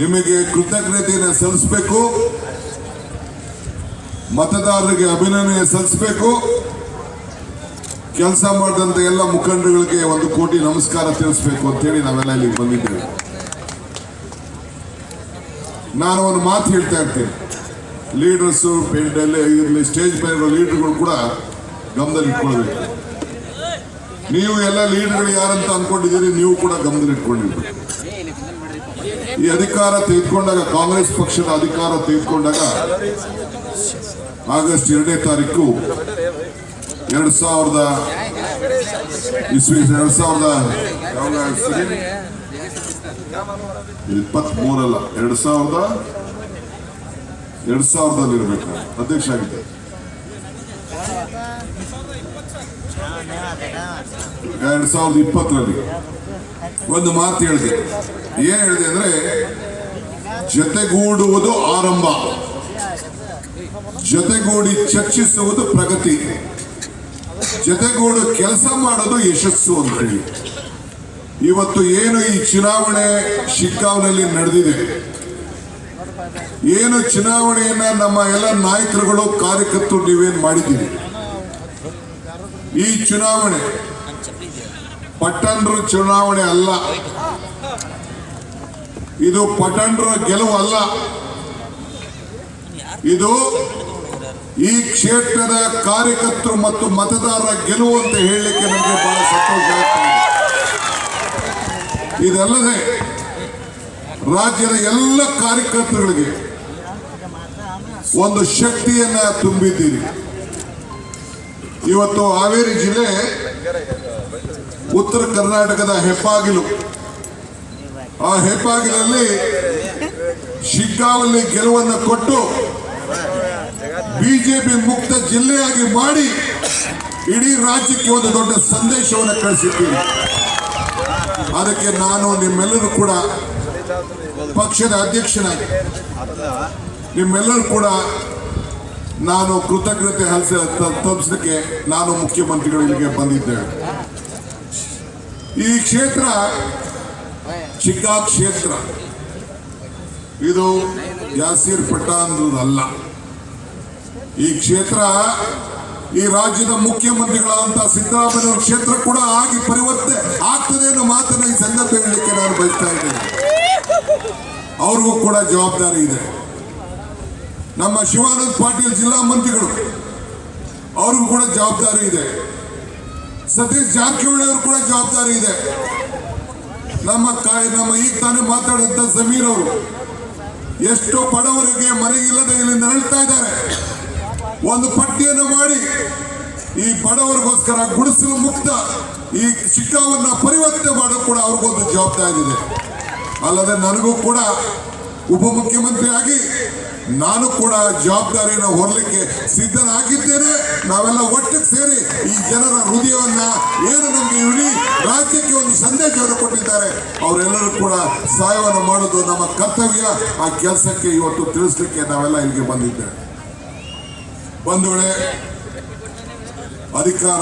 ನಿಮಗೆ ಕೃತಜ್ಞತೆಯನ್ನು ಸಲ್ಲಿಸಬೇಕು. ಮತದಾರರಿಗೆ ಅಭಿನಂದನೆ ಸಲ್ಲಿಸಬೇಕು. ಕೆಲಸ ಮಾಡಿದಂಥ ಎಲ್ಲ ಮುಖಂಡರುಗಳಿಗೆ ಒಂದು ಕೋಟಿ ನಮಸ್ಕಾರ ತಿಳಿಸ್ಬೇಕು ಅಂತೇಳಿ ನಾವೆಲ್ಲ ಇಲ್ಲಿ ಬಂದಿದ್ದೇವೆ. ನಾನು ಒಂದು ಮಾತು ಹೇಳ್ತಾ ಇರ್ತೀನಿ. ಲೀಡರ್ಸು ಇರಲಿ ಸ್ಟೇಜ್ ಮೇಲೆ ಇರೋ ಲೀಡರ್ಗಳು ಕೂಡ ಗಮನದಲ್ಲಿ ಇಟ್ಕೊಳ್ಬೇಕು. ನೀವು ಎಲ್ಲ ಲೀಡರ್ಗಳು ಯಾರಂತ ಅನ್ಕೊಂಡಿದ್ದೀರಿ ನೀವು ಕೂಡ ಗಮನದಲ್ಲಿ ಇಟ್ಕೊಂಡಿರ್ಬೇಕು. ಈ ಅಧಿಕಾರ ತೆಗೆದುಕೊಂಡಾಗ ಕಾಂಗ್ರೆಸ್ ಪಕ್ಷದ ಅಧಿಕಾರ ತೆಗೆದುಕೊಂಡಾಗ ಆಗಸ್ಟ್ ಎರಡನೇ ತಾರೀಕು ಎರಡ್ ಸಾವಿರದ ಇಸ್ವಿ ಎರಡ್ ಸಾವಿರದ ಇಪ್ಪತ್ ಮೂರಲ್ಲ ಎರಡ್ ಸಾವಿರದ ಎರಡ್ ಸಾವಿರದಲ್ಲಿ ಇರ್ಬೇಕು ಅಧ್ಯಕ್ಷ ಆಗಿದೆ ಎರಡ್ ಸಾವಿರದ ಇಪ್ಪತ್ತರಲ್ಲಿ. ಒಂದು ಮಾತು ಹೇಳಿದೆ ಏನ್ ಹೇಳಿದೆ ಅಂದ್ರೆ ಜೊತೆಗೂಡುವುದು ಆರಂಭ. ಜೊತೆಗೂಡಿ ಚರ್ಚಿಸುವುದು ಪ್ರಗತಿ. ಜೊತೆಗೂಡು ಕೆಲಸ ಮಾಡೋದು ಯಶಸ್ಸು ಅಂತ ಹೇಳಿ ಇವತ್ತು ಏನು ಈ ಚುನಾವಣೆ ಶಿಕ್ಕಾವ್ನಲ್ಲಿ ನಡೆದಿದೆ? ಏನು ಚುನಾವಣೆಯನ್ನ ನಮ್ಮ ಎಲ್ಲ ನಾಯಕರುಗಳು ಕಾರ್ಯಕರ್ತರು ನೀವೇನ್ ಮಾಡಿದ್ದೀರಿ? ಈ ಚುನಾವಣೆ ಪಟ್ಟಣರು ಚುನಾವಣೆ ಅಲ್ಲ. ಇದು ಪಟಂಡ್ರ ಗೆಲುವು ಅಲ್ಲ. ಇದು ಈ ಕ್ಷೇತ್ರದ ಕಾರ್ಯಕರ್ತರು ಮತ್ತು ಮತದಾರರ ಗೆಲುವು ಅಂತ ಹೇಳಲಿಕ್ಕೆ ನನಗೆ ಬಹಳ ಸಂತೋಷ ಆಗ್ತದೆ ಇದೆ. ಇದಲ್ಲದೆ ರಾಜ್ಯದ ಎಲ್ಲ ಕಾರ್ಯಕರ್ತರುಗಳಿಗೆ ಒಂದು ಶಕ್ತಿಯನ್ನ ತುಂಬಿದ್ದೀರಿ. ಇವತ್ತು ಹಾವೇರಿ ಜಿಲ್ಲೆ ಉತ್ತರ ಕರ್ನಾಟಕದ ಹೆಬ್ಬಾಗಿಲು ಆ ಹೆಬ್ಬಾಗಿಲಲ್ಲಿ ಶಿಗ್ಗಾವಲ್ಲಿ ಗೆಲುವನ್ನು ಕೊಟ್ಟು ಬಿಜೆಪಿ ಮುಕ್ತ ಜಿಲ್ಲೆಯಾಗಿ ಮಾಡಿ ಇಡೀ ರಾಜ್ಯಕ್ಕೆ ಒಂದು ದೊಡ್ಡ ಸಂದೇಶವನ್ನು ಕಳಿಸಿದ್ದೀನಿ ಅದಕ್ಕೆ ನಾನು ನಿಮ್ಮೆಲ್ಲರೂ ಕೂಡ ಪಕ್ಷದ ಅಧ್ಯಕ್ಷನಾಗಿ ನಿಮ್ಮೆಲ್ಲರೂ ಕೂಡ ನಾನು ಕೃತಜ್ಞತೆ ಹಲಸ ತಪ್ಪಿಸಲಿಕ್ಕೆ ನಾನು ಮುಖ್ಯಮಂತ್ರಿಗಳು ಇಲ್ಲಿಗೆ ಬಂದಿದ್ದೇವೆ ಈ ಕ್ಷೇತ್ರ ಚಿಕ್ಕ ಕ್ಷೇತ್ರ ಇದು ಯಾಸೀರ್ ಅಲ್ಲ ಈ ಕ್ಷೇತ್ರ ಈ ರಾಜ್ಯದ ಮುಖ್ಯಮಂತ್ರಿಗಳಾದಂಥ ಸಿದ್ದರಾಮಯ್ಯ ಕ್ಷೇತ್ರ ಕೂಡ ಆಗಿ ಪರಿವರ್ತನೆ ಆಗ್ತದೆ ಅನ್ನೋ ಮಾತನ್ನ ಈ ಸಂದರ್ಭ ಹೇಳಲಿಕ್ಕೆ ನಾನು ಬಯಸ್ತಾ ಇದ್ದೇನೆ. ಅವ್ರಿಗೂ ಕೂಡ ಜವಾಬ್ದಾರಿ ಇದೆ. ನಮ್ಮ ಶಿವಾನಂದ್ ಪಾಟೀಲ್ ಜಿಲ್ಲಾ ಮಂತ್ರಿಗಳು, ಅವ್ರಿಗೂ ಕೂಡ ಜವಾಬ್ದಾರಿ ಇದೆ. ಸತೀಶ್ ಜಾರಕಿಹೊಳಿ ಅವರು ಕೂಡ ಜವಾಬ್ದಾರಿ ಇದೆ. ನಮ್ಮ ತಾಯಿ, ನಮ್ಮ ಈಗ ತಾನೇ ಮಾತಾಡಿದಂತ ಸಮೀರ್ ಅವರು ಎಷ್ಟು ಬಡವರಿಗೆ ಮನೆಗಿಲ್ಲದೆ ಇಲ್ಲಿ ನರಳ್ತಾ ಇದ್ದಾರೆ. ಒಂದು ಪಟ್ಟಿಯನ್ನು ಮಾಡಿ ಈ ಬಡವರಿಗೋಸ್ಕರ ಗುಡಿಸಲು ಮುಕ್ತ ಈ ಶಿಕ್ಷಣವನ್ನು ಪರಿವರ್ತನೆ ಮಾಡೋ ಕೂಡ ಅವ್ರಿಗೊಂದು ಜವಾಬ್ದಾರಿ ಇದೆ. ಅಲ್ಲದೆ ನನಗೂ ಕೂಡ ಉಪಮುಖ್ಯಮಂತ್ರಿಯಾಗಿ ನಾನು ಕೂಡ ಜವಾಬ್ದಾರಿಯನ್ನು ಹೊರಲಿಕ್ಕೆ ಸಿದ್ಧನಾಗಿದ್ದೇನೆ. ನಾವೆಲ್ಲ ಒಟ್ಟಿಗೆ ಸೇರಿ ಈ ಜನರ ಹೃದಯವನ್ನ ಏನು ನಮಗೆ ಇಡೀ ರಾಜ್ಯಕ್ಕೆ ಒಂದು ಸಂದೇಶವನ್ನು ಕೊಟ್ಟಿದ್ದಾರೆ. ಅವರೆಲ್ಲರೂ ಕೂಡ ಸಹಾಯವನ್ನು ಮಾಡೋದು ನಮ್ಮ ಕರ್ತವ್ಯ. ಆ ಕೆಲಸಕ್ಕೆ ಇವತ್ತು ತಿಳಿಸ್ಲಿಕ್ಕೆ ನಾವೆಲ್ಲ ಇಲ್ಲಿಗೆ ಬಂದಿದ್ದೇವೆ. ಬಂಧುಗಳೇ, ಅಧಿಕಾರ